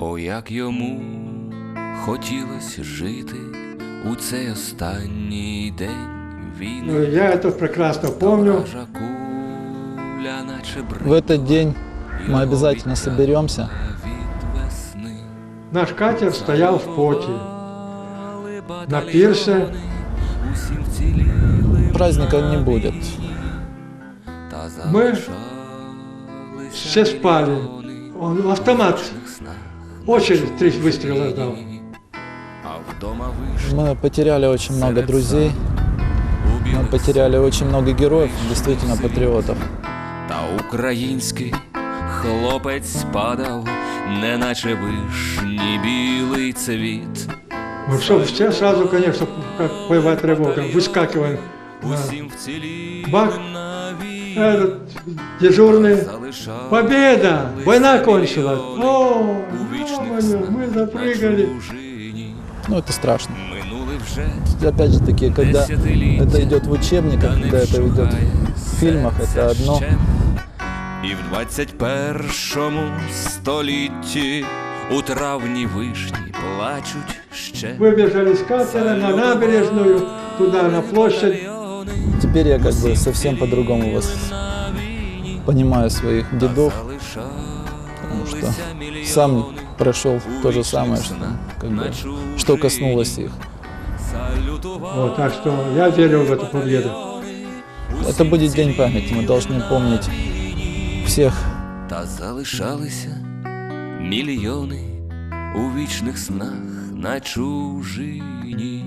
О, як йому хотілося жити у цей останній день війни. Ну, я это прекрасно помню. Вража куля, наче брить, В этот день мы обязательно соберемся. від весни. Наш катер стоял в поте. На пирсе Усім вціліли Праздника не будет. та Ми залишалися все спали. Он автомат. снах. Очередь три выстрела ждал. А вдома вийшли Мы потеряли очень много друзей, у мы білих потеряли очень много героев, действительно патриотов. Та український хлопець падав, неначе вишні білий цвіт. Ну что, все сразу, конечно, как боевая тревога, выскакиваем. на Усім вцілілим Бах. на війні Этот дежурный. залишали Победа! Война кончилась. О, у вічних ё-моё, снах мы на запрыгали. чужині. Ну, это страшно. Минули вже Опять же таки, когда десятиліття, это идет в учебниках, та не когда это идет вщухає в фильмах, это серця одно. ще. І в 21 столітті у травні вишні плачуть ще. Выбежали с катера на набережную, туда, на площадь. Теперь я как бы совсем по-другому вас понимаю своих дедов, потому что сам прошел то же самое, что, как бы, что коснулось их. Вот, так что я верю в эту победу. Это будет день памяти, мы должны помнить всех Та залишалися мільйони у вічних снах на чужині.